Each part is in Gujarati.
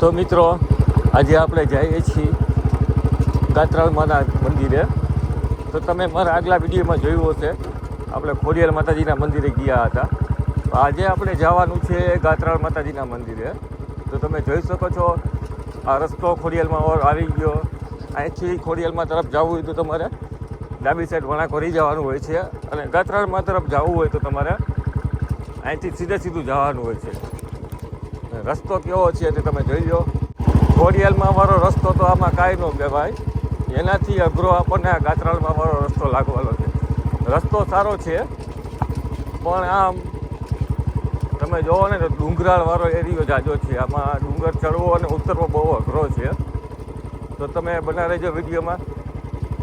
તો મિત્રો, આજે આપણે જઈએ છીએ ગાત્રાળમાના મંદિરે. તો તમે મારા આગલા વિડીયોમાં જોયું હશે, આપણે ખોડિયાર માતાજીના મંદિરે ગયા હતા. આજે આપણે જવાનું છે ગાત્રાળ માતાજીના મંદિરે. તો તમે જોઈ શકો છો, આ રસ્તો ખોડિયાલમાં ઓર આવી ગયો. અહીંથી ખોડિયાલમાં તરફ જવું હોય તો તમારે ડાબી સાઈડ વણાકોરી જવાનું હોય છે અને ગાત્રાળમાં તરફ જવું હોય તો તમારે અહીંથી સીધે સીધું જવાનું હોય છે. રસ્તો કેવો છે તે તમે જોઈ લો. ઘોડિયાલમાં વાળો રસ્તો તો આમાં કાંઈ ન કહેવાય. એનાથી અઘરો આપણને આ ગાતરાળમાં વાળો રસ્તો લાગવાનો છે. રસ્તો સારો છે, પણ આમ તમે જોવો ને તો ડુંગરાળવાળો એરિયો જાજો છે. આમાં ડુંગર ચડવો અને ઉતરવો બહુ અઘરો છે. તો તમે બના રહેજો વિડીયોમાં.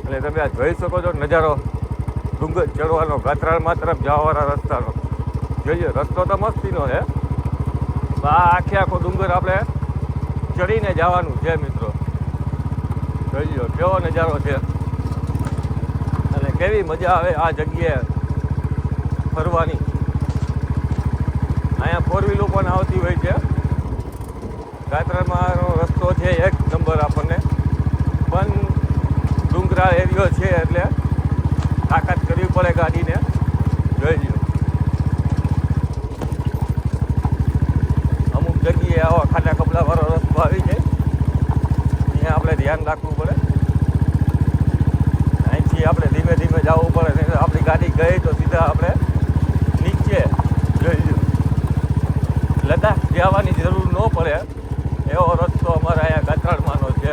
અને તમે આ જોઈ શકો છો નજારો. ડુંગર ચડવાનો ગાત્રાળમાં તરફ જવાવાળા રસ્તાનો. જોઈએ, રસ્તો તો મસ્તીનો તો આ આખે આખો ડુંગર આપણે ચડીને જવાનું છે મિત્રો. જોઈ લો કેવો નજારો છે. અને કેવી મજા આવે આ જગ્યાએ ફરવાની. અહીંયા ફોર વ્હીલો પણ આવતી હોય છે. ગાત્રામાંનો રસ્તો છે એક નંબર આપણને. પણ ડુંગરાળ એરિયો છે એટલે તાકાત કરવી પડે ગાડીને. જોઈ લો અમુક જગ્યાએ આવા રસ્તો આવી જાય ત્યાં આપણે ધ્યાન રાખવું પડે. અહીંથી આપણે ધીમે ધીમે જવું પડે. આપણી ગાડી ગઈ તો સીધા આપણે નીચે જઈશું લદ્દાખ જવાની જરૂર ન પડે. એવો રસ્તો અમારે અહીંયા ગાત્રાળમાંનો છે.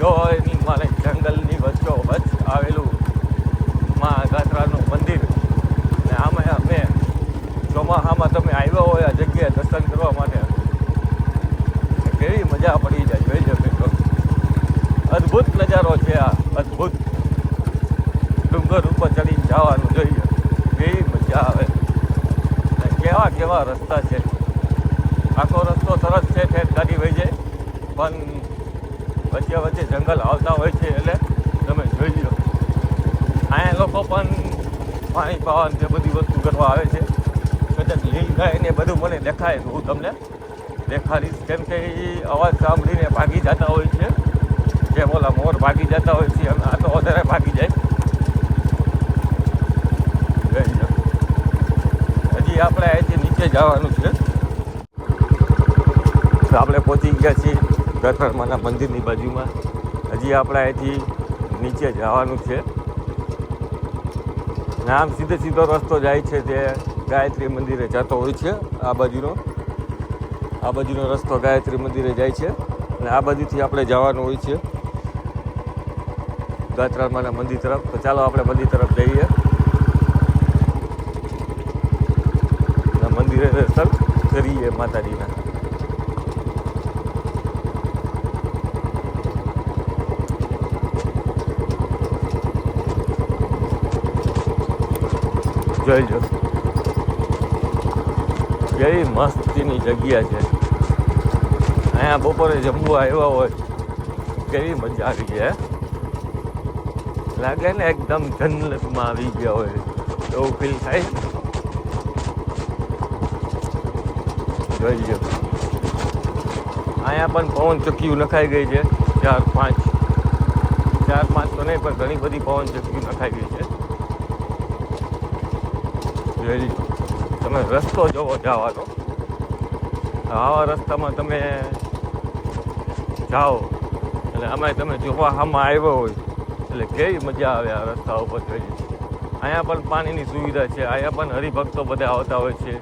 જો એની મારે જંગલની વચ્ચો વચ્ચ આવેલું માં ગાત્રાનું મંદિર. ને આમાં અમે ચોમાસામાં તમે આવ્યા હોય આ જગ્યાએ દર્શન કરવા માટે. કેવી મજા પડી જાય, જોઈ જો મિત્રો. અદ્ભુત નજારો છે આ, અદ્ભુત. ડુંગર ઉપર ચડીને જવાનું જોઈએ. કેવી મજા આવે. કેવા કેવા રસ્તા છે. આખો રસ્તો સરસ છે, ઠેર ગાડી વહી જાય. પણ વચ્ચે વચ્ચે જંગલ આવતા હોય છે, એટલે તમે જોઈ લો. અહીંયા લોકો પણ પાણી પાવાની તે બધી વસ્તુ કરવા આવે છે. કદાચ લીલ ગાય ને બધું મને દેખાય હું તમને દેખાડીશ. કેમ કે એ અવાજ સાંભળીને ભાગી જતા હોય છે. જે ઓલા મોર ભાગી જતા હોય છે અને આ તો વધારે ભાગી જાય. હજી આપણે અહીંથી નીચે જવાનું છે. આપણે પહોંચી ગયા છીએ ગઠરમાના મંદિરની બાજુમાં. હજી આપણે અહીંથી નીચે જવાનું છે. નામ સીધે સીધો રસ્તો જાય છે તે ગાયત્રી મંદિરે જતો હોય છે, આ બાજુનો. આ બાજુનો રસ્તો ગાયત્રી મંદિરે જાય છે અને આ બાજુથી આપણે જવાનું હોય છે ગાત્રામાના મંદિર તરફ. તો ચાલો આપણે મંદિર તરફ જઈએ. મંદિરે દર્શન કરીએ માતાજીના. જોઈ જો કેવી મસ્તીની જગ્યા છે. અહીંયા બપોરે જમવા આવ્યા હોય, કેવી મજા આવી જાય લાગે ને એકદમ જન્નતમાં આવી ગયા હોય, એવું ફીલ થાય? જોઈ લો અહીંયા પણ પવન ચક્કીઓ નખાઈ ગઈ છે, ચાર પાંચ. ચાર પાંચ તો નહીં, પણ ઘણી બધી પવન ચક્કીઓ નખાઈ ગઈ છે. જોઈ તમે રસ્તો જોવો જવાનો. આવા રસ્તામાં તમે જાઓ. એટલે આમાં તમે જોવા આમાં આવ્યો હોય. એટલે કેવી મજા આવે આ રસ્તા ઉપર જોઈ અહીંયા પણ પાણીની સુવિધા છે. અહીંયા પણ હરિભક્તો બધા આવતા હોય છે.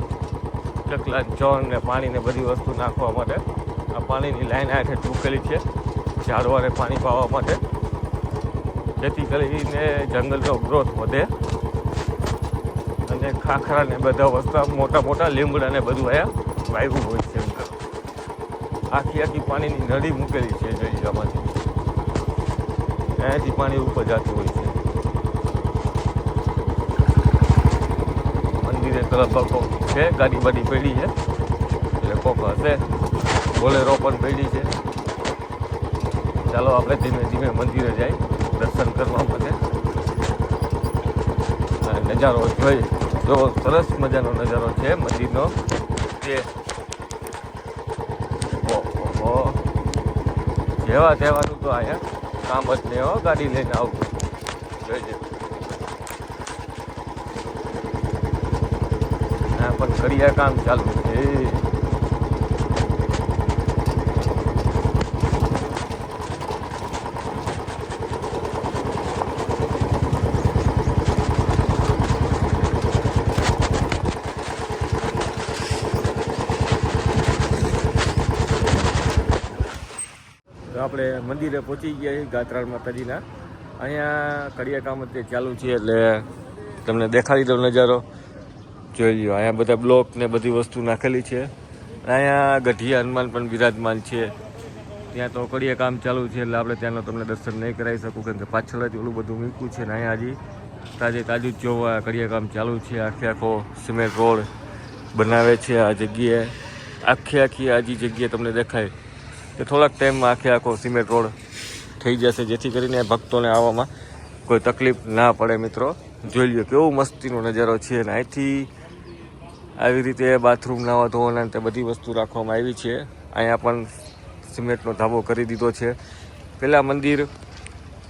ચકલા ચોન ને પાણી બધી વસ્તુ નાખવા માટે. આ પાણીની લાઈન આ ચૂકેલી છે. ઝાડવાને પાણી પાવા માટે. જેથી કરીને જંગલનો ગ્રોથ વધે. અને ખાખરા ને બધા વસ્તુ મોટા મોટા લીમડા ને બધું અહીંયા વાવ્યું હોય. આખી આખી પાણીની નળી મૂકેલી છે જોઈ આમાંથી અહીંયાથી પાણી ઉપર જતું હોય છે. મંદિરે તરફ છે, ગાડી બાડી પડી છે. એટલે કોક હશે. બોલેરો પણ પડી છે. ચાલો આપણે ધીમે ધીમે મંદિરે જાય દર્શન કરવા માટે. નજારો જોઈ. જો સરસ મજાનો નજારો છે મંદિરનો. તે ઓહો જેવા તહેવાનું તો અહીંયા કામ જ નહીં, હો, ગાડી લઈને આવું. જોઈએ પણ કરિયા કામ ચાલુ છે તો આપણે મંદિરે પહોંચી ગયા છીએ ગાત્રાળ માતાજીના. અહીંયા કડિયા કામ અત્યારે ચાલુ છે એટલે તમને દેખાડી દઉં નજારો. જોઈ લ્યો, અહીંયા બધા બ્લોક ને બધી વસ્તુ નાખેલી છે. અહીંયા ગઢિયા હનુમાન પણ બિરાજમાન છે. ત્યાં તો કડિયા કામ ચાલુ છે એટલે આપણે ત્યાંનો તમને દર્શન નહીં કરાવી શકું, કેમ કે પાછળ જ ઓલું બધું મૂક્યું છે ને અહીંયા હજી. તાજે તાજું જ જોવા કડિયા કામ ચાલુ છે. આખે આખો સિમેન્ટ રોડ બનાવે છે આ જગ્યાએ. આખી આખી આજી જગ્યાએ તમને દેખાય કે થોડાક ટાઈમમાં આખે આખો સિમેન્ટ રોડ થઈ જશે, જેથી કરીને ભક્તોને આવવામાં કોઈ તકલીફ ના પડે મિત્રો. જોઈ લો કેવો મસ્તીનો નજારો છે અને અહીંથી આવી રીતે બાથરૂમ નાવા ધોવાના તે બધી વસ્તુ રાખવામાં આવી છે. અહીંયા પણ સિમેન્ટનો ધાબો કરી દીધો છે. પહેલાં મંદિર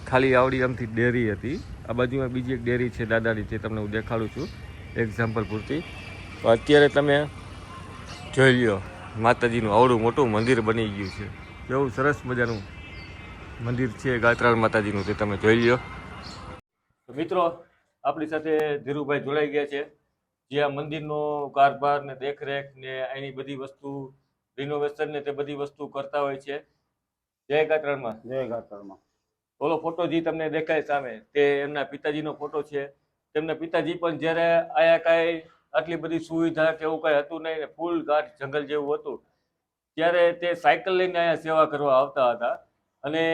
ખાલી આવડી આમથી ડેરી હતી. આ બાજુમાં બીજી એક ડેરી છે દાદાની તે તમને હું દેખાડું છું. એક્ઝામ્પલ પૂરતી. તો અત્યારે તમે જોઈ લો માતાજીનું આવડું મોટું મંદિર બની ગયું છે. કેવું સરસ મજાનું મંદિર છે ગાત્રાળ માતાજીનું તે તમે જોઈ લો તો મિત્રો આપણી સાથે ધીરુભાઈ જોડાઈ ગયા છે જે આ મંદિરનો કારભાર ને દેખરેખ ને એની બધી વસ્તુ રિનોવેશન ને તે બધી વસ્તુ કરતા હોય છે. જય ગાત્રાળમાં. જય ગાતરમાં ઓલો ફોટો જે તમને દેખાય સામે તે એમના પિતાજીનો ફોટો છે. તેમના પિતાજી પણ જ્યારે આયા કાંઈ આટલી બધી સુવિધા કે એવું કાંઈ હતું નહીં ને ફૂલ ઘાટ જંગલ જેવું હતું ત્યારે તે સાયકલ લઈને અહીંયા સેવા કરવા આવતા હતા. અને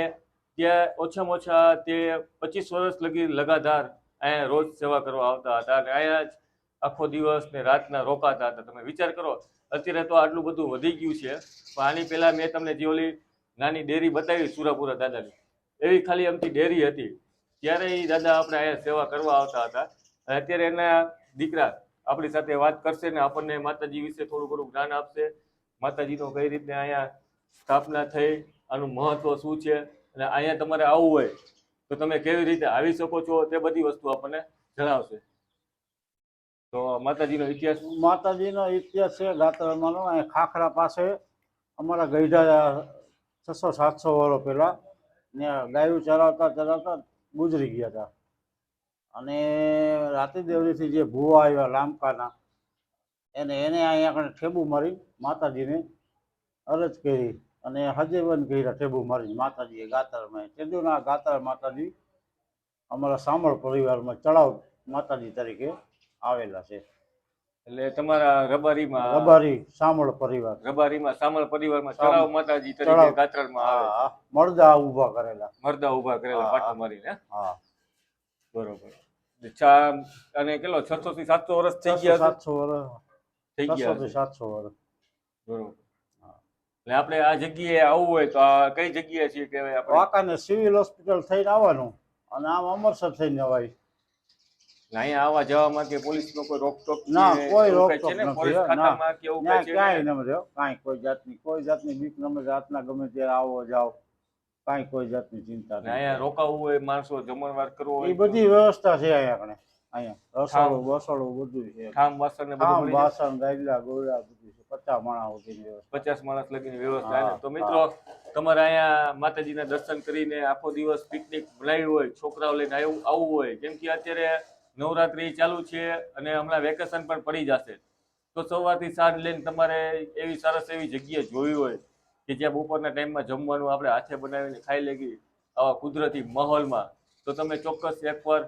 ત્યાં ઓછામાં ઓછા તે પચીસ વર્ષ લગી લગાતાર અહીંયા રોજ સેવા કરવા આવતા હતા અને અહીંયા જ આખો દિવસ ને રાતના રોકાતા હતા. તમે વિચાર કરો, અત્યારે તો આટલું બધું વધી ગયું છે, પણ આની પહેલાં મેં તમને જે ઓલી નાની ડેરી બતાવી સુરાપુરા દાદાની, એવી ખાલી એમથી ડેરી હતી. ત્યારે એ દાદા આપણે અહીંયા સેવા કરવા આવતા હતા. અને અત્યારે એના દીકરા આપણી સાથે વાત કરશે ને આપણને માતાજી વિશે થોડું ઘણું જ્ઞાન આપશે. માતાજીનો કઈ રીતે અહીંયા સ્થાપના થઈ, આનું મહત્વ શું છે? અને અહીંયા તમારે આવવું હોય તો તમે કેવી રીતે આવી શકો છો તે બધી વસ્તુ આપણને જણાવશે. તો માતાજીનો ઇતિહાસ? માતાજીનો ઇતિહાસ છે ગાતરમાંનો અહીંયા ખાખરા પાસે અમારા ગઈઢા છસો સાતસો વર્ષ પહેલા ને ગાયું ચરાવતા ચરાવતા ગુજરી ગયા હતા. અને રાતે દેવરીથી જે ભૂવા આવ્યા લામકાના એને એને અહીંયા આગળ ઠેબુ મારી માતાજીને અરજ કરી અને હજેવન કર્યા ઠેબુ મારી માતાજીએ ગાતરમાં ટેડુના ગાતર માતાજી અમારા સામળ પરિવારમાં ચડાવ માતાજી તરીકે આવેલા છે. એટલે તમારા રબારીમાં રબારી સામળ પરિવાર. રબારીમાં સામળ પરિવારમાં ચડાવ માતાજી તરીકે ચડાવ. આવે મરદા ઊભા કરેલા. મરદા ઊભા કરેલા પાટો હા. મારીને હા? બરોબર. અને કેટલો? છસો થી સાતસો વર્ષ થઈ ગયા? સાતસો વર્ષ. થઈ ગયા છે. સાતસો બરોબર. એટલે આપણે આ જગ્યાએ આવવું હોય તો આ કઈ જગ્યાએ છે કહેવાય આપણે? વાંકાને સિવિલ હોસ્પિટલ થઈને આવવાનું અને આમ અમરસર થઈને અવાય અહીંયા આવવા જવામાં કે પોલીસનો કોઈ રોકટોક ના, કોઈ રોકટોક નથી, ના. ક્યાંય ન રહ્યો કાંઈ કોઈ જાતની કોઈ જાતની બીક નમે રાતના ગમે ત્યારે આવો જાઓ. કાંઈ કોઈ જાતની ચિંતા નહીં અહીંયા રોકાવું હોય માણસો જમણવાર કરવો એ બધી વ્યવસ્થા છે અહીંયા કણે અહીંયા. રસોડું બસોડું બધું છે. ઠામ વાસણ ને બધું આમ મળી જાય? વાસણ ગાયલા ગોળા બધું છે. પચાસ માણસ સુધીની વ્યવસ્થા. પચાસ માણસ લગીની વ્યવસ્થા છે. તો મિત્રો તમારે અહીંયા માતાજીના દર્શન કરીને આખો દિવસ પિકનિક બનાવી હોય છોકરાઓ લઈને આવ્યું આવવું હોય કેમ કે અત્યારે નવરાત્રી ચાલુ છે અને હમણાં વેકેશન પણ પડી જશે. તો સવારથી સાંજ લઈને તમારે એવી સરસ એવી જગ્યા જોવી હોય કે જ્યાં બપોરના ટાઈમમાં જમવાનું આપણે હાથે બનાવીને ખાઈ લેગી આવા કુદરતી માહોલમાં. તો તમે ચોક્કસ એકવાર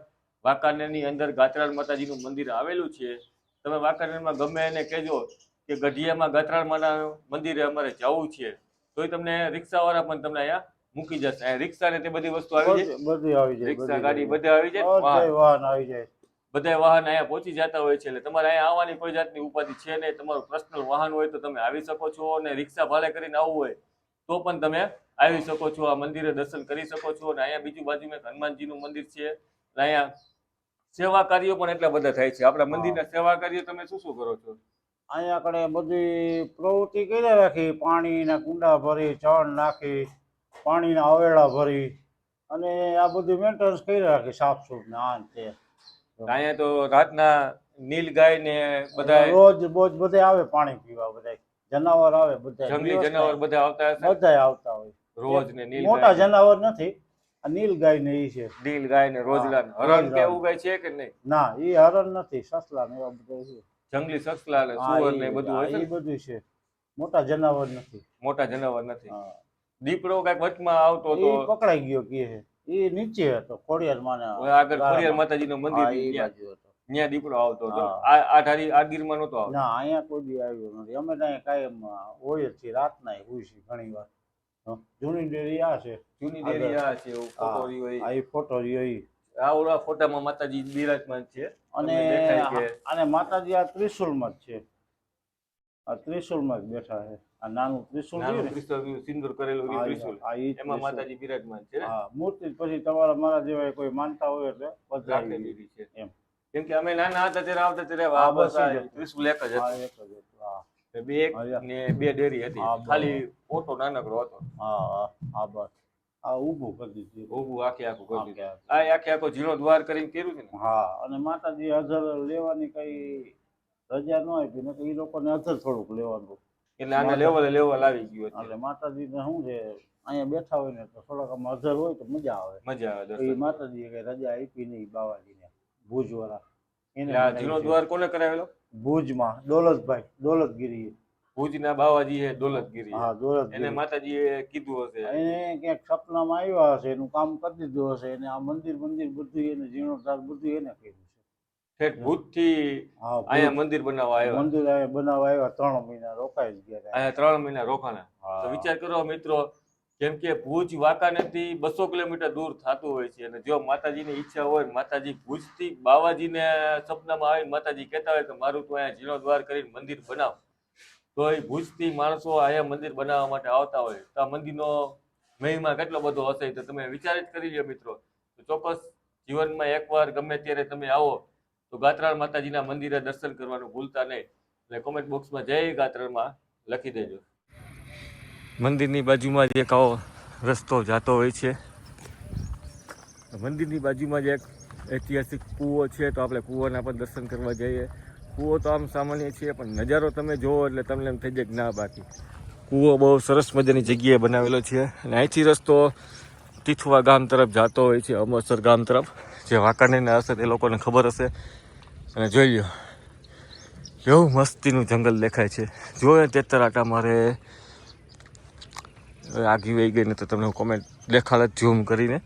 વાંકાનેરની અંદર ગાત્રાળ માતાજીનું મંદિર આવેલું છે. તમે વાંકાનેરમાં ગમે એને કહેજો કે ગઢિયામાં ગાત્રાળમાના મંદિરે અમારે જવું છે. તોય તમને રિક્ષાવાળા પણ તમને અહીંયા મૂકી જશે. અહીંયા રિક્ષા ને તે બધી વસ્તુ આવી જાય. બધી આવી જાય રિક્ષા ગાડી બધા આવી જાય જાય. વાહન. આવી જાય. બધા વાહન અહીંયા પહોંચી જતા હોય છે. એટલે તમારે અહીંયા આવવાની કોઈ જાતની ઉપાધિ છે નહીં. તમારું પર્સનલ વાહન હોય તો તમે આવી શકો છો અને રિક્ષા ભાડે કરીને આવવું હોય તો પણ તમે આવી શકો છો. આ મંદિરે દર્શન કરી શકો છો. અને અહીંયા બીજું બાજુ મેં હનુમાનજીનું મંદિર છે. અને અહીંયા સેવા કાર્યો પણ એટલા બધા થાય છે. આપણા મંદિરના સેવા કાર્યો તમે શું શું કરો છો? અહીંયા આપણે બધી પ્રવૃત્તિ કરી રાખી. પાણીના કુંડા ભરી ચણ નાખી પાણીના અવેળા ભરી અને આ બધું મેન્ટેનન્સ કરી રાખી સાફ સૂફ ને આ તે અહીંયા તો રાતના નીલ ગાય ને બધા રોજ બોજ બધે આવે પાણી પીવા બધા. જનાવર આવે બધા. જંગલી જનાવર બધા આવતા બધા આવતા હોય. રોજ ને નીલ મોટા જનાવર નથી. નીલ ગાય ને ઈ છે. નીલ ગાય ને રોજલા ને હરણ કે એવું ગાય છે કે નહીં? ના ઈ હરણ નથી સસલા ને એવા બધા છે. જંગલી સસલા ને સુવર ને બધું હોય છે બધું છે. મોટા જનાવર નથી. મોટા જનાવર નથી. દીપડો કંઈક વચમાં આવતો તો પકડાઈ ગયો કે એ નીચે હતો ખોડિયાર માને આગળ ખોડિયાર માતાજી નું મંદિર ત્યાં. દીપડો આવતો હતો. આ આ ધારી આ ગીરમાં નહોતો આવતો. ના અહીંયા કોઈ દી આવ્યો નથી. અમે ત્યાં કાયમ હોય છીએ. રાતના હોય છે ઘણી વાર. જૂની ડેરી આ છે. જૂની ડેરી આ છે ફોટો રહ્યો આ ફોટો રહ્યો આ ઓલા ફોટામાં માતાજી બિરાજમાન છે. અને અને માતાજી આ ત્રિશુલમાં જ છે. આ ત્રિશુલમાં જ બેઠા છે. આ નાનું ત્રિશુલ સિંદૂર કરેલું ત્રિશુલ. એમાં માતાજી બિરાજમાન છે હા મૂર્તિ પછી તમારા મારા જેવા કોઈ માનતા હોય એટલે બધા છે. એમ. કેમ કે અમે નાના હતા ત્યારે આવતા ત્યારે આ બસ. ત્રિશુલ એક જ હતું. બે. ને બે ડેરી હતી. ખાલી ઓટો નાનકડો હતો. હા હા હા બસ. આ ઊભું કરી દીધું. ઊભું આખે આખું કરી દીધું. આ આખે આખો ઝીણો દ્વાર કરીને કર્યું છે ને? હા અને માતાજી હાજર લેવાની કઈ રજા ન આપી ને એ લોકોને હાજર થોડુંક લેવાનું. એટલે આને લેવલે લેવલ આવી ગયું એટલે માતાજીને શું છે અહીંયા બેઠા હોય ને તો થોડાક આમ હાજર હોય તો મજા આવે. મજા આવે એ માતાજીએ કઈ રજા આપી નહીં બાવાજીને ભુજવાળા. એને એટલે આ બનાવી ઝીણો. દ્વાર કોને કરાવેલો? ભુજમાં દોલતભાઈ દોલતગીરી ભુજના બાવાજી હે દોલતગીરી. હા એને માતાજી માતાજીએ કીધું હશે. એને ક્યાંક સપનામાં આવ્યા હશે એનું કામ કરી દીધું હશે એને આ મંદિર મંદિર બધું એને જીર્ણોદ્ધાર બધું એને કર્યું છે. ઠેઠ ભૂતથી અહીંયા મંદિર બનાવવા આવ્યા. મંદિર અહીંયા બનાવવા આવ્યા ત્રણ મહિના રોકાઈ જ ગયા અહીંયા ત્રણ મહિના રોકાણા. તો વિચાર કરો મિત્રો કેમ કે ભુજ વાંકાનેરથી બસો કિલોમીટર દૂર થતું હોય છે અને જો માતાજીની ઈચ્છા હોય માતાજી ભુજથી બાવાજીને સપનામાં આવીને માતાજી કહેતા હોય કે મારું તું અહીંયા જીર્ણોદ્વાર કરીને મંદિર બનાવ. તો એ ભુજથી માણસો અહીંયા મંદિર બનાવવા માટે આવતા હોય, તો આ મંદિરનો મહિમા કેટલો બધો હશે તો તમે વિચાર જ કરી લો મિત્રો. તો ચોક્કસ જીવનમાં એકવાર ગમે ત્યારે તમે આવો, તો ગાત્રાળ માતાજીના મંદિરે દર્શન કરવાનું ભૂલતા નહીં. એટલે કોમેન્ટ બોક્સમાં જય ગાત્રાળમાં લખી દેજો. મંદિરની બાજુમાં જ એક આવો રસ્તો જતો હોય છે. મંદિરની બાજુમાં જ એક ઐતિહાસિક કૂવો છે, તો આપણે કૂવાના પણ દર્શન કરવા જઈએ. કૂવો તો આમ સામાન્ય છે, પણ નજારો તમે જોવો એટલે તમને એમ થઈ જાય ના બાકી. કૂવો બહુ સરસ મજાની જગ્યાએ બનાવેલો છે અને અહીંથી રસ્તો તીથુવા ગામ તરફ જતો હોય છે, અમરસર ગામ તરફ. જે વાંકાનેરના હશે તે લોકોને ખબર હશે. અને જોઈ લો કેવું મસ્તીનું જંગલ દેખાય છે. જોયે તેતર આટા મારે. આગી વહી ગઈને તો તમને કોમેન્ટ દેખાડ જ ઝૂમ કરીને.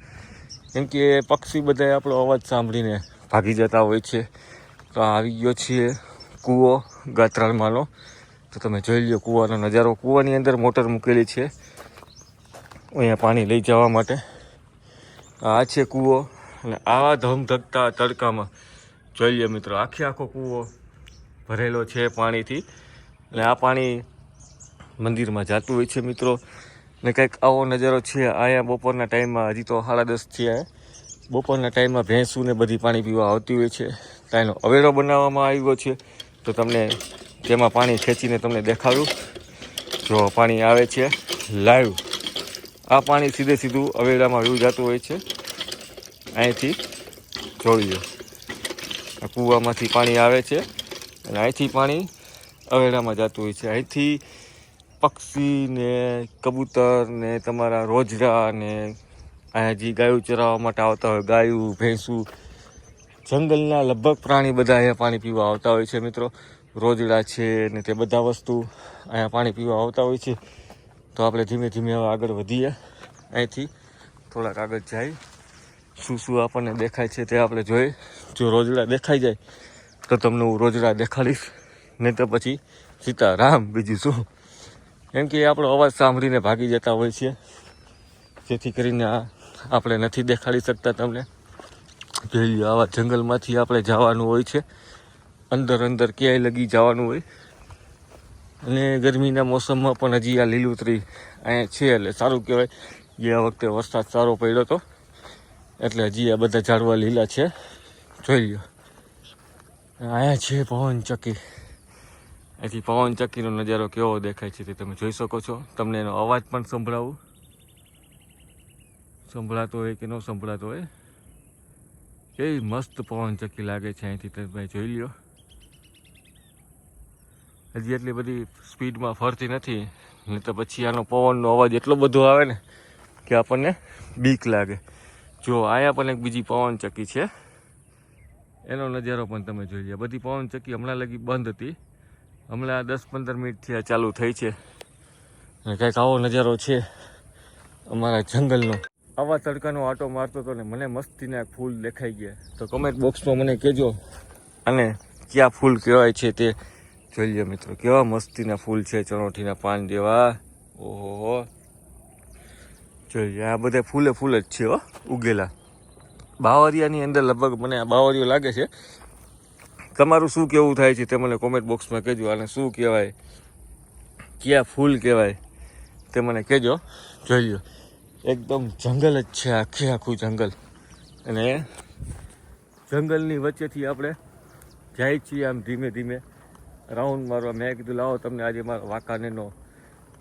કેમ કે પક્ષી બધા આપણો અવાજ સાંભળીને ભાગી જતા હોય છે. તો આવી ગયો છીએ કૂવો ગાત્રાળમાંનો તો તમે જોઈ લો કૂવાનો નજારો. કૂવાની અંદર મોટર મૂકેલી છે. અહીંયા પાણી લઈ જવા માટે. આ છે કૂવો અને આવા ધમધકતા તડકામાં જોઈ લો મિત્રો, આખે આખો કૂવો ભરેલો છે પાણીથી. અને આ પાણી મંદિરમાં જતું હોય છે મિત્રો. ને કંઈક આવો નજારો છે. અહીંયા બપોરના ટાઈમમાં હજી તો સાડા દસ થયા બપોરના ટાઈમમાં ભેંસું ને બધી પાણી પીવા આવતી હોય છે. ત્યાંનો અવેરો બનાવવામાં આવ્યો છે. તો તમને તેમાં પાણી ખેંચીને તમને દેખાડું. જો પાણી આવે છે લાઈવ. આ પાણી સીધે સીધું અવેરામાં વયું જતું હોય છે. અહીંથી જોડીએ. આ કૂવામાંથી પાણી આવે છે અને અહીંથી પાણી અવેડામાં જતું હોય છે. અહીંથી પક્ષી ને કબૂતર ને તમારા રોજડા ને અહીંયા જે ગાયું ચરાવવા માટે આવતા હોય, ગાયું, ભેંસું, જંગલના લગભગ પ્રાણી બધા અહીંયા પાણી પીવા આવતા હોય છે મિત્રો. રોજડા છે ને તે બધા વસ્તુ અહીંયા પાણી પીવા આવતા હોય છે. તો આપણે ધીમે ધીમે હવે આગળ વધીએ. અહીંથી થોડાક આગળ જાય. શું શું આપણને દેખાય છે તે આપણે જોઈએ. જો રોજડા દેખાઈ જાય, તો તમને હું રોજડા દેખાડીશ. નહીં તો પછી સીતારામ બીજું શું? કેમ કે આપણો અવાજ સાંભળીને ભાગી જતા હોય છે. જેથી કરીને આ આપણે નથી દેખાડી શકતા તમને. જોઈ લો, આવા જંગલમાંથી આપણે જવાનું હોય છે. અંદર અંદર ક્યાંય લગી જવાનું હોય. અને ગરમીના મોસમમાં પણ હજી આ લીલુંતરી અહીંયા છે એટલે સારું કહેવાય. ગયા વખતે વરસાદ સારો પડ્યો હતો. એટલે હજી આ બધા ઝાડવા લીલા છે. જોઈ લો અહીંયા છે પવનચક્કી. અહીંથી પવનચક્કીનો નજારો કેવો દેખાય છે તે તમે જોઈ શકો છો. તમને એનો અવાજ પણ સંભળાવું. સંભળાતો હોય કે ન સંભળાતો હોય? કેવી મસ્ત પવન ચક્કી લાગે છે અહીંથી તમે જોઈ લ્યો. હજી એટલી બધી સ્પીડમાં ફરતી નથી. ને તો પછી આનો પવનનો અવાજ એટલો બધો આવે ને કે આપણને બીક લાગે. જો, અહીંયા પણ એક બીજી પવન ચક્કી છે. એનો નજારો પણ તમે જોઈ લો બધી પવન ચક્કી હમણાં લગી બંધ હતી. હમણાં દસ પંદર મિનિટથી આ ચાલુ થઈ છે. અને કંઈક આવો નજારો છે અમારા જંગલનો. આવા તડકાનો આટો મારતો હતો ને મને મસ્તીના ફૂલ દેખાઈ ગયા. તો કમેન્ટ બોક્સમાં મને કહેજો અને કયા ફૂલ કહેવાય છે તે જોઈ લો મિત્રો. કેવા મસ્તીના ફૂલ છે ચણોઠીના પાન જેવા ઓહો. જોઈએ આ બધા ફૂલે ફૂલ જ છે હો ઉગેલા. બાવરિયાની અંદર લગભગ મને આ બાવરિયો લાગે છે. તમારું શું કેવું થાય છે તે મને કોમેન્ટ બોક્સમાં કહેજો અને શું કહેવાય કયા ફૂલ કહેવાય તે મને કહેજો. જોઈ લો એકદમ જંગલ જ છે આખે આખું જંગલ. અને જંગલની વચ્ચેથી આપણે જાય છીએ આમ ધીમે ધીમે. રાઉન્ડ મારવા મેં કીધું, લાવો તમને આજે મારા વાંકાનેનો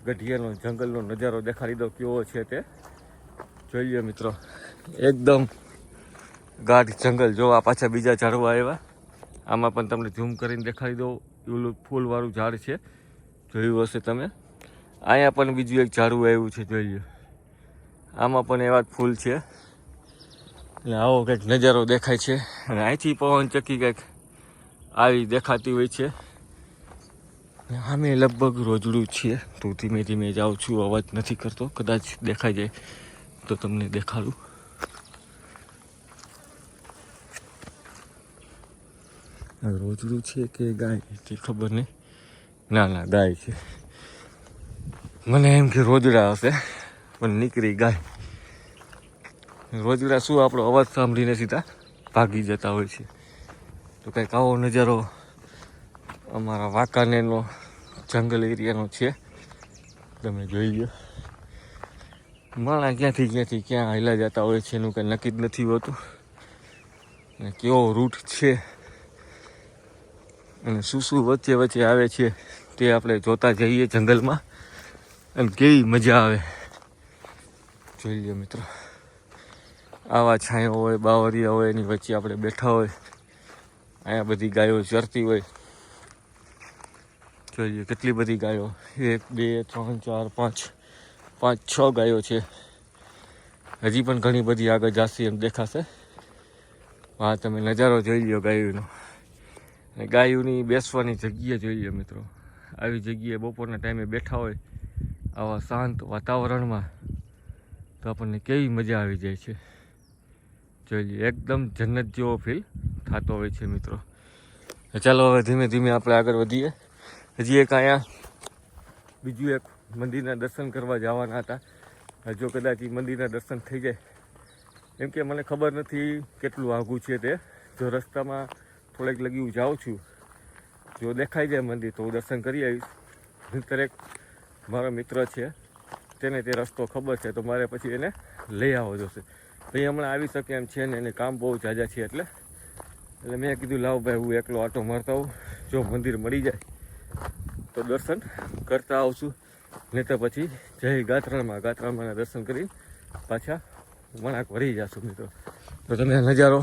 ગઢિયાનો જંગલનો નજારો દેખાડી દો કેવો છે તે. જોઈ લો મિત્રો, એકદમ ગાઢ જંગલ. જો આ પાછા બીજા ઝાડવા આવ્યા. આમાં પણ તમને ઝૂમ કરીને દેખાડી દઉં. એવું ફૂલવાળું ઝાડ છે. જોયું હશે તમે. અહીંયા પણ બીજું એક ઝાડવું આવ્યું છે જોઈ લો આમાં પણ એવા જ ફૂલ છે. એટલે આવો કંઈક નજારો દેખાય છે. અને અહીંથી પવન ચક્કી કંઈક આવી દેખાતી હોય છે. અમે લગભગ રોજડું છીએ તો ધીમે ધીમે જાઉં છું, અવાજ નથી કરતો. કદાચ દેખાઈ જાય તો તમને દેખાડું. રોજડું છે કે ગાય તે ખબર નહીં. ના ના, ગાય છે. મને એમ કે રોજડા હશે. પણ નીકળી ગાય. રોજડા શું આપણો અવાજ સાંભળીને સીધા ભાગી જતા હોય છે. તો કંઈક આવો નજારો અમારા વાંકાનેરનો જંગલ એરિયાનો છે. તમે જોઈ લો માણા ક્યાંથી ક્યાંથી ક્યાં હેલા જતા હોય છે એનું કંઈ નક્કી જ નથી હોતું. અને કેવો રૂટ છે. અને શું શું વચ્ચે વચ્ચે આવે છે તે આપણે જોતા જઈએ જંગલમાં. અને કેવી મજા આવે. જોઈ લો મિત્રો. આવા છાંયો હોય, બાવરિયા હોય, એની વચ્ચે આપણે બેઠા હોય. અહીંયા બધી ગાયો ચરતી હોય. જોઈએ કેટલી બધી ગાયો. એક, બે, ત્રણ, ચાર, પાંચ. પાંચ, છ ગાયો છે. હજી પણ ઘણી બધી આગળ જાસી એમ દેખાશે. હા તમે નજારો જોઈ લો ગાયોનો. અને ગાયોની બેસવાની જગ્યા જોઈ લો મિત્રો. આવી જગ્યાએ બપોરના ટાઈમે બેઠા હોય. આવા શાંત વાતાવરણમાં તો આપણને કેવી મજા આવી જાય છે. જોઈ એકદમ જન્નત જેવો ફીલ થતો હોય છે મિત્રો. ચાલો હવે ધીમે ધીમે આપણે આગળ વધીએ. હજી એક અહીંયા બીજું એક મંદિરના દર્શન કરવા જવાના હતા. જો કદાચ એ મંદિરના દર્શન થઈ જાય. કેમ કે મને ખબર નથી કેટલું આઘું છે તે. જો રસ્તામાં થોડેક લગી હું જાઉં છું, જો દેખાઈ જાય મંદિર તો હું દર્શન કરી આવીશ. નહીંતર એક મારો મિત્ર છે તેને તે રસ્તો ખબર છે, તો મારે પછી એને લઈ આવવો જોશે. ભાઈ, હમણાં આવી શકે એમ છે ને, એને કામ બહુ જાજા છે એટલે. એટલે મેં કીધું, લાવ ભાઈ, હું એકલો આટો મારતા હોઉં જો મંદિર મળી જાય, તો દર્શન કરતા આવશું. નહીં તો પછી જય ગાત્રામાં ગાત્રામાંના દર્શન કરી પાછા વણાક વળી જશું મિત્રો. તો તમે નજારો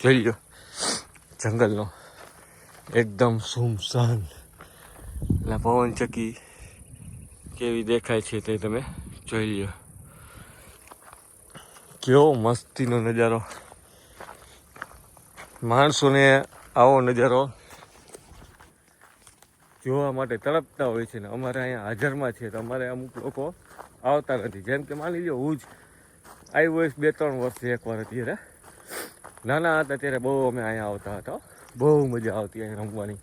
જોઈ લો જંગલનો. એકદમ સુમસાન. એટલે પવન ચક્કી કેવી દેખાય છે તે તમે જોઈ લો કેવો મસ્તીનો નજારો. માણસોને આવો નજારો. જોવા માટે તડપતા હોય છે ને અમારે અહીંયા હાજરમાં છે તો અમારે અમુક લોકો આવતા નથી. જેમ કે માની લો હું જ આવ્યો હોઈશ બે ત્રણ વર્ષથી એકવાર અત્યારે. નાના હતા ત્યારે બહુ અમે અહીંયા આવતા હતા. બહુ મજા આવતી અહીંયા રમવાની.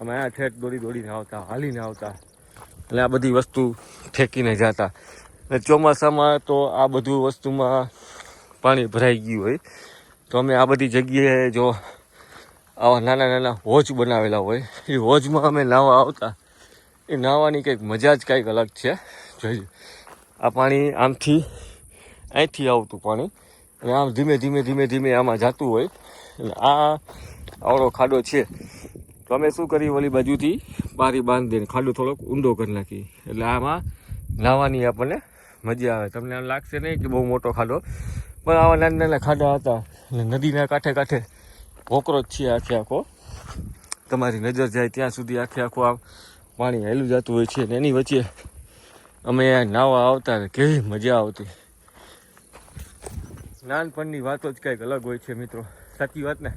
અમે અહીંયા ઠેઠ દોડી દોડીને આવતા, હાલીને આવતા. એટલે આ બધી વસ્તુ ફેંકીને જતા. અને ચોમાસામાં તો આ બધું વસ્તુમાં પાણી ભરાઈ ગયું હોય. તો અમે આ બધી જગ્યાએ જો આવા નાના નાના હોજ બનાવેલા હોય. એ હોજમાં અમે નાવા આવતા. એ નાવાની કંઈક મજા જ કંઈક અલગ છે. જોઈએ આ પાણી આમથી અહીંથી આવતું પાણી. અને આમ ધીમે ધીમે ધીમે ધીમે આમાં જતું હોય. અને આ આવડો ખાડો છે. તો અમે શું કરી, ઓલી બાજુથી બારી બાંધી દઈને ખાડો થોડોક ઊંડો કરી નાખી. એટલે આમાં નાહવાની આપણને મજા આવે. તમને એમ લાગશે નહીં કે બહુ મોટો ખાડો. પણ આવા નાના નાના ખાડા હતા. એટલે નદીના કાંઠે કાંઠે ભોકરો જ છે આખે આખો. તમારી નજર જાય ત્યાં સુધી આખે આખું આમ પાણી હેલું જતું હોય છે. અને એની વચ્ચે અમે નાવા આવતા કેવી મજા આવતી. નાનપણની વાતો જ કંઈક અલગ હોય છે મિત્રો. સાચી વાત ને?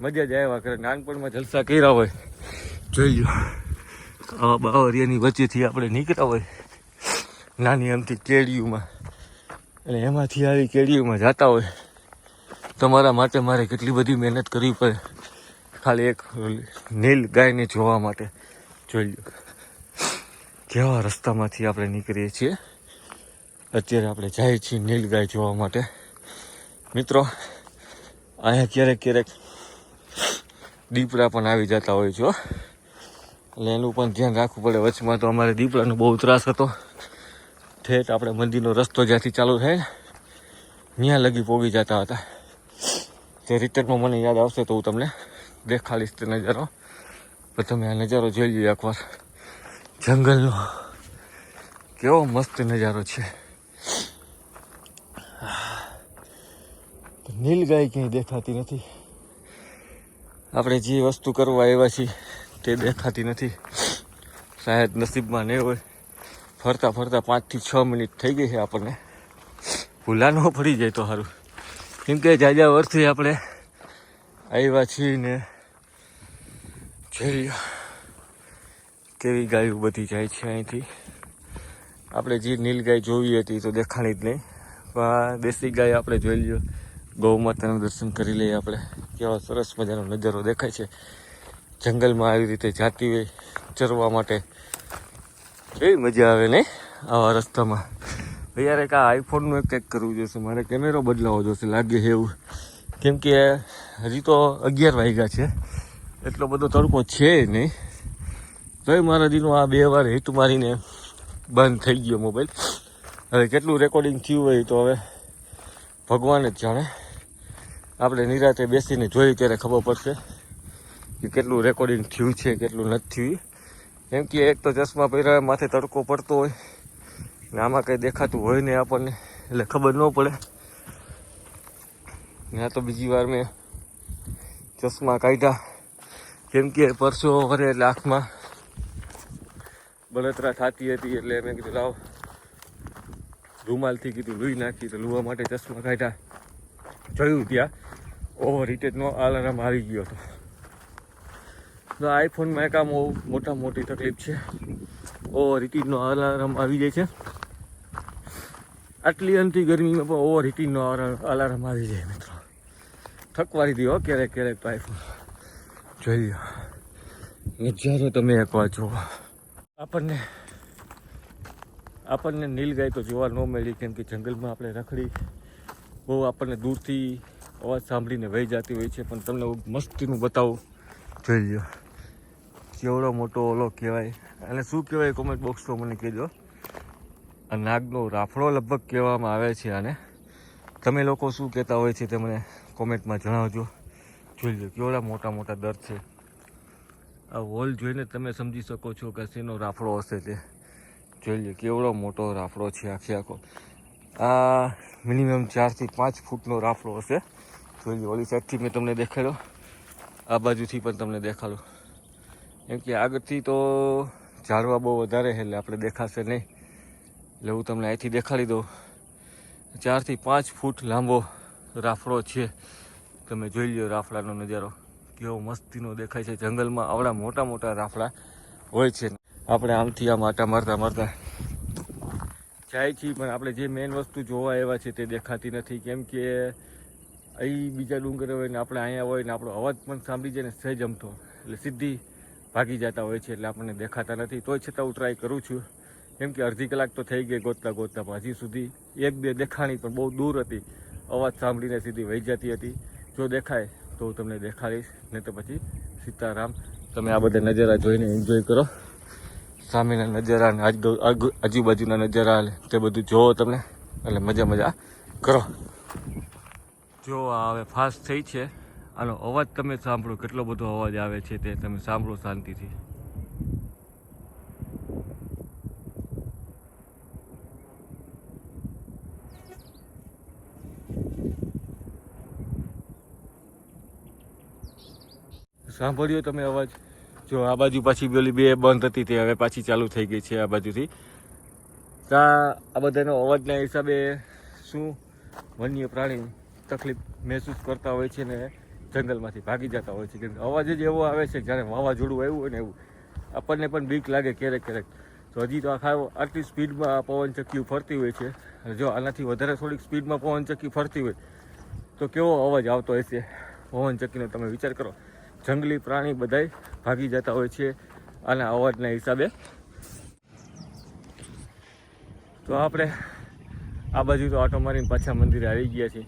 મજા જ આવ્યા કરે. નાનપણમાં જલસા કર્યા હોય. જોઈ આવા બાવરિયાની વચ્ચેથી આપણે નીકળ્યા હોય. નાની એમથી કેડીઓમાં અને એમાંથી આવી કેડીઓમાં જતા હોય. તમારા માટે મારે કેટલી બધી મહેનત કરવી પડે. ખાલી એક નીલ ગાયને જોવા માટે. જોઈ લો કેવા રસ્તામાંથી આપણે નીકળીએ છીએ. અત્યારે આપણે જઈએ છીએ નીલ ગાય જોવા માટે. મિત્રો, અહીંયા ક્યારેક ક્યારેક દીપડા પણ આવી જતા હોય છે. એટલે એનું પણ ધ્યાન રાખવું પડે. વચમાં તો અમારે દીપડાનો બહુ ત્રાસ હતો. ઠેઠ આપણે મંદિરનો રસ્તો જ્યાંથી ચાલુ થાય ત્યાં લગી પોગી જતા હતા. તે રિટર્નમાં મને યાદ આવશે તો હું તમને દેખાડીશ તે નજારો. પણ તમે આ નજારો જોઈ લ્યો એકવાર. જંગલનો કેવો મસ્ત નજારો છે. નીલગાય ક્યાંય દેખાતી નથી. આપણે જે વસ્તુ કરવા આવ્યા છીએ તે દેખાતી નથી. શાયદ નસીબમાં નહીં હોય. ફરતા ફરતા પાંચથી છ મિનિટ થઈ ગઈ છે આપણને. ભૂલા ન પડી જાય તો સારું. કેમ કે જાજા વર્ષથી આપણે આવ્યા છીએ ને જોઈ કેવી ગાયો બધી જાય છે અહીંથી. આપણે જે નીલગાય જોવી હતી તો દેખાણી જ નહીં. પણ દેશી ગાય આપણે જોઈ લ્યો. ગૌ માતાનું દર્શન કરી લઈએ આપણે. કેવા સરસ મજાનો નજારો દેખાય છે. જંગલમાં આવી રીતે જાતી હોય, ચરવા માટે. કેવી મજા આવે ને આવા રસ્તામાં. યાર એક આ આઈફોનનું એક કંઈક કરવું જોઈશે મારે કેમેરો બદલાવો જોઈશે લાગે એવું. કેમ કે હજી તો અગિયાર વાગ્યા છે. એટલો બધો તડકો છે નહીં. તોય મારા દીનું આ બે વાર હિટ મારીને બંધ થઈ ગયો મોબાઈલ. હવે કેટલું રેકોર્ડિંગ થયું હોય તો હવે ભગવાન જ જાણે. આપણે નિરાતે બેસીને જોઈએ ત્યારે ખબર પડશે કે કેટલું રેકોર્ડિંગ થયું છે, કેટલું નથી થયું. કેમ કે એક તો ચશ્મા પહેર્યા માથે તડકો પડતો હોય. ને આમાં કંઈ દેખાતું હોય નહીં આપણને, એટલે ખબર ન પડે. ને આ તો બીજી વાર મેં ચશ્મા કાઢ્યા. કેમ કે પરસો વરે એટલે આંખમાં બળતરા થતી હતી, એટલે મેં કીધું, લાવ. રૂમાલથી કીધું, લુઈ નાખી. તો લુવા માટે ચશ્મા કાઢ્યા. જોયું ત્યાં ઓવર હિટેડનો અલાર્મ આવી ગયો હતો તો આઈફોનમાં એક આમ મોટા મોટી તકલીફ છે. ઓવર હિટિંગનો અલાર્મ આવી જાય છે. આટલી અંતિ ગરમીમાં પણ ઓવર હિટિંગનો અલાર્મ આવી જાય મિત્રો. થકવારી દીધો ક્યારેક ક્યારેક આઈફોન જોઈ લો નજારો તમે એકવાર જુઓ. આપણને આપણને નીલગાય તો જોવા ન મળી, કેમ કે જંગલમાં આપણે રખડી બહુ આપણને દૂરથી અવાજ સાંભળીને વહી જતી હોય છે, પણ તમને મસ્તીનું બતાવું. જોઈ લો કેવડો મોટો ઓલો કહેવાય. અને શું કહેવાય કોમેન્ટ બોક્સમાં મને કહેજો. આ નાગનો રાફડો લગભગ કહેવામાં આવે છે આને. તમે લોકો શું કહેતા હોય છે તે મને કોમેન્ટમાં જણાવજો. જોઈ લો કેવડા મોટા મોટા દર છે. આ હોલ જોઈને તમે સમજી શકો છો કે શેનો રાફડો હશે તે. જોઈ લો કેવડો મોટો રાફડો છે આખે આખો. આ મિનિમમ ચારથી પાંચ ફૂટનો રાફડો હશે. જોઈ ઓલી સાઈડથી મેં તમને દેખાડ્યો. આ બાજુથી પણ તમને દેખાડો. કેમ કે આગળથી તો ઝાડવા બહુ વધારે એટલે આપણે દેખાશે નહીં. એટલે હું તમને અહીંથી દેખાડી દઉં. ચારથી પાંચ ફૂટ લાંબો રાફડો છે. તમે જોઈ લો રાફડાનો નજારો. કેવો મસ્તીનો દેખાય છે. જંગલમાં આવડા મોટા મોટા રાફડા હોય છે. આપણે આમથી આમ આટા મારતા મારતા જાય છીએ પણ આપણે જે મેઇન વસ્તુ જોવા આવ્યા છે તે દેખાતી નથી. કેમ કે અહીં બીજા ડુંગર હોય ને આપણે અહીંયા હોય ને આપણો અવાજ પણ સાંભળી જાય ને સહેજ જમતો એટલે સીધી ભાગી જતા હોય છે એટલે આપણને દેખાતા નથી. તોય છતાં હું ટ્રાય કરું છું. કેમ કે અડધી કલાક તો થઈ ગઈ ગોતતા ગોતતા, પણ હજી સુધી એક બે દેખાણી પણ બહુ દૂર હતી. અવાજ સાંભળીને સીધી વહી જતી હતી. જો દેખાય તો હું તમને દેખાડીશ. નહીં તો પછી સીતારામ, તમે આ બધા નજારા જોઈને એન્જોય કરો. સામેના નજારા અને આજુબાજુના નજારા તે બધું જોવો તમે. એટલે મજા મજા કરો. જો આ હવે ફાસ્ટ થઈ છે. આનો અવાજ તમે સાંભળો, કેટલો બધો અવાજ આવે છે તે તમે સાંભળો શાંતિથી. સાંભળ્યો તમે અવાજ? જો આ બાજુ પાછી પેલી બે બંધ હતી તે હવે પાછી ચાલુ થઈ ગઈ છે આ બાજુથી. ત્યાં આ બધાનો અવાજના હિસાબે શું વન્ય પ્રાણી તકલીફ મહેસૂસ કરતા હોય છે ને જંગલમાંથી ભાગી જતા હોય છે? કેમ કે અવાજ જ એવો આવે છે જ્યારે વાવાઝોડું આવ્યું હોય ને એવું. આપણને પણ બીક લાગે ક્યારેક ક્યારેક. તો હજી તો આખા આટલી સ્પીડમાં આ પવનચક્કી ફરતી હોય છે. જો આનાથી વધારે થોડીક સ્પીડમાં પવનચક્કી ફરતી હોય, તો કેવો અવાજ આવતો હશે? પવનચક્કીનો તમે વિચાર કરો. જંગલી પ્રાણી બધાય ભાગી જતા હોય છે આના અવાજના હિસાબે. તો આપણે આ બાજુ તો આટો મારીને પાછા મંદિરે આવી ગયા છીએ.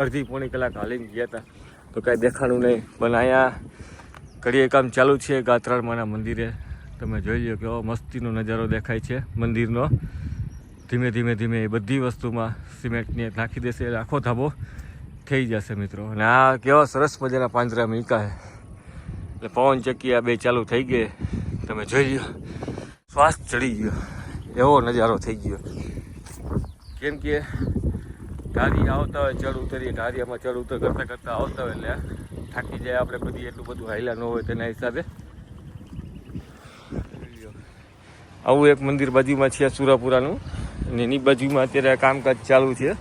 અડધી પોણી કલાક હાલીને ગયા હતા. તો કાંઈ દેખાણું નહીં, પણ અહીંયા ઘડીએ કામ ચાલુ છે ગાત્રાળમાના મંદિરે. તમે જોઈ લો કેવો મસ્તીનો નજારો દેખાય છે મંદિરનો. ધીમે ધીમે ધીમે એ બધી વસ્તુમાં સિમેન્ટને નાખી દેશે આખો ધાબો થઈ જશે મિત્રો. અને આ કેવા સરસ મજાના પાંજરા મીકા છે. એટલે પવન ચક્કી આ બે ચાલુ થઈ ગઈ. તમે જોઈ લો શ્વાસ ચડી ગયો. એવો નજારો થઈ ગયો. કેમ કે ઢારી આવતા હોય ચડ ઉતરીએ ઢારિયામાં ચડ ઉતર કરતાં કરતાં આવતા હોય એટલે થાકી જાય આપણે બધી, એટલું બધું હાઈલા ન હોય તેના હિસાબે. આવું એક મંદિર બાજુમાં છે સુરાપુરાનું. અને એની બાજુમાં અત્યારે કામકાજ ચાલુ છે.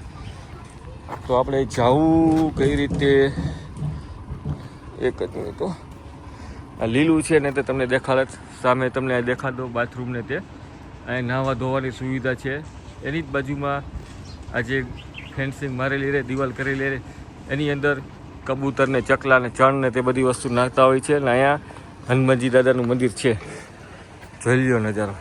તો આપણે જવું કઈ રીતે? એક જ મિનિટ લીલું છે ને તે તમને દેખાડત સામે તમને આ દેખાડો બાથરૂમને તે. અહીં નાહવા ધોવાની સુવિધા છે. એની જ બાજુમાં આ જે ફેન્સિંગ મારેલી રહે દિવાલ કરેલી રહે એની અંદર કબૂતરને ચકલાને ચકલા ને ચણ ને તે બધી વસ્તુ નાખતા હોય છે અને અહીંયા હનુમાનજી દાદાનું મંદિર છે. જોઈ લ્યો નજારો.